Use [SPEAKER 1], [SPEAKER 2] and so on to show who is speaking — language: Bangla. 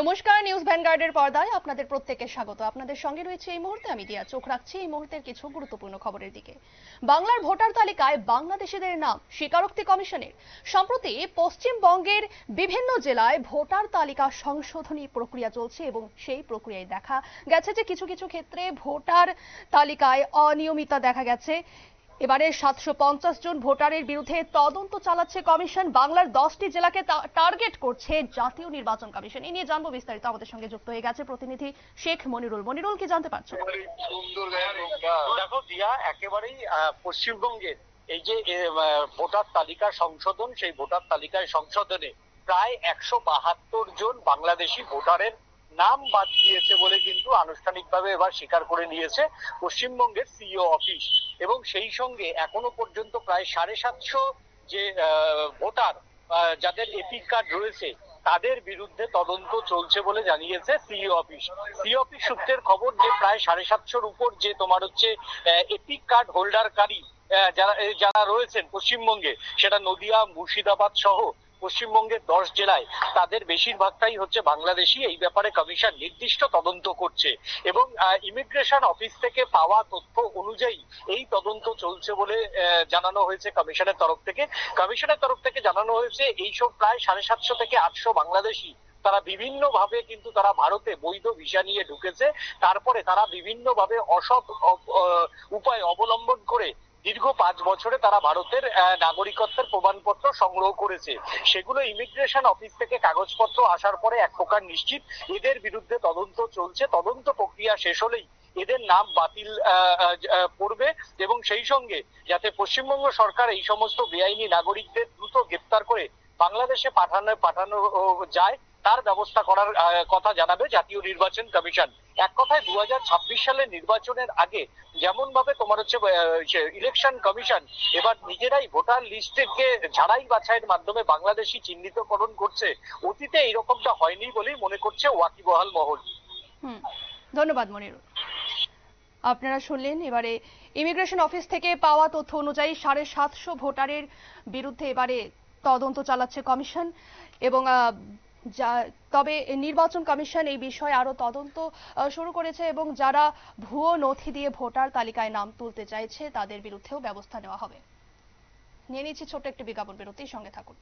[SPEAKER 1] নমস্কার, নিউজ ভ্যানগার্ডের পর্দায় আপনাদের প্রত্যেককে স্বাগত। আপনাদের সঙ্গে রয়েছে এই মুহূর্তে আমি দিয়া। চোখ রাখছি এই মুহূর্তের কিছু গুরুত্বপূর্ণ খবরের দিকে। বাংলার ভোটার তালিকায় বাংলাদেশিদের নাম, স্বীকারোক্তি কমিশনের। সম্প্রতি পশ্চিমবঙ্গের বিভিন্ন জেলায় ভোটার তালিকা সংশোধনী প্রক্রিয়া চলছে এবং সেই প্রক্রিয়ায় দেখা গেছে যে কিছু কিছু ক্ষেত্রে ভোটার তালিকায় অনিয়মিতা দেখা গেছে। এবারে সাতশো পঞ্চাশ জন ভোটারের বিরুদ্ধে তদন্ত চালাচ্ছে কমিশন। বাংলার দশটি জেলাকে টার্গেট করছে জাতীয় নির্বাচন কমিশন। এই নিয়ে জানব বিস্তারিত আমাদের সঙ্গে যুক্ত হয়ে গেছে প্রতিনিধি শেখ মনিরুল। মনিরুল, কি জানতে পারছ?
[SPEAKER 2] দেখো দিয়া একেবারেই পশ্চিমবঙ্গের এই যে ভোটার তালিকা সংশোধন, সেই ভোটার তালিকায় সংশোধনে প্রায় একশো বাহাত্তর জন বাংলাদেশি ভোটারের নাম বাদ দিয়েছে বলে কিন্তু আনুষ্ঠানিকভাবে এবার স্বীকার করে নিয়েছে পশ্চিমবঙ্গের সিইও অফিস। এবং সেই সঙ্গে এখনও পর্যন্ত প্রায় সাড়ে সাতশো যে ভোটার যাদের এপিক কার্ড রয়েছে, তাদের বিরুদ্ধে তদন্ত চলছে বলে জানিয়েছে সিইও অফিস। সিইও অফিস সূত্রের খবর যে, প্রায় সাড়ে সাতশোর উপর যে তোমার হচ্ছে এপিক কার্ড হোল্ডারকারী যারা যারা রয়েছেন পশ্চিমবঙ্গে, সেটা নদিয়া, মুর্শিদাবাদ সহ পশ্চিমবঙ্গের দশ জেলায় তাদের বেশিরভাগটাই হচ্ছে বাংলাদেশি। এই ব্যাপারে কমিশন নির্দিষ্ট তদন্ত করছে এবং ইমিগ্রেশন অফিস থেকে পাওয়া তথ্য অনুযায়ী এই তদন্ত চলছে বলে জানানো হয়েছে কমিশনের তরফ থেকে। কমিশনের তরফ থেকে জানানো হয়েছে, এইসব প্রায় সাড়ে সাতশো থেকে আটশো বাংলাদেশি, তারা বিভিন্ন ভাবে কিন্তু তারা ভারতে বৈধ ভিসা নিয়ে ঢুকেছে। তারপরে তারা বিভিন্ন ভাবে অসৎ উপায় অবলম্বন করে দীর্ঘ পাঁচ বছরে তারা ভারতের নাগরিকত্বের প্রমাণপত্র সংগ্রহ করেছে। সেগুলো ইমিগ্রেশন অফিস থেকে কাগজপত্র আসার পরে এক প্রকার নিশ্চিত এদের বিরুদ্ধে তদন্ত চলছে। তদন্ত প্রক্রিয়া শেষ হলেই এদের নাম বাতিল করবে এবং সেই সঙ্গে যাতে পশ্চিমবঙ্গ সরকার এই সমস্ত বেআইনি নাগরিকদের দ্রুত গ্রেপ্তার করে বাংলাদেশে পাঠানো পাঠানো যায় তার ব্যবস্থা করার কথা জানাবে জাতীয় নির্বাচন কমিশন। এক কথায় দু হাজার ছাব্বিশ সালের নির্বাচনের আগে যেমন ভাবে তোমার হচ্ছে ইলেকশন কমিশন এবার নিজেরাই ভোটার লিস্টকে ঝাড়াই বাছাইয়ের মাধ্যমে বাংলাদেশি চিহ্নিতকরণ করছে, অতীতে এইরকমটা হয়নি বলেই মনে করছে ওয়াকিবহাল মহল।
[SPEAKER 1] ধন্যবাদ মনিরুল। আপনারা শুনলেন, এবারে ইমিগ্রেশন অফিস থেকে পাওয়া তথ্য অনুযায়ী সাড়ে সাতশো ভোটারের বিরুদ্ধে এবারে তদন্ত চালাচ্ছে কমিশন এবং যা- তবে নির্বাচন কমিশন এই বিষয়ে আরও তদন্ত শুরু করেছে এবং যারা ভুয়ো নথি দিয়ে ভোটার তালিকায় নাম তুলতে চাইছে তাদের বিরুদ্ধেও ব্যবস্থা নেওয়া হবে। নিয়ে নিচ্ছি ছোট্ট একটি বিজ্ঞাপন বিরতির সঙ্গে থাকুন।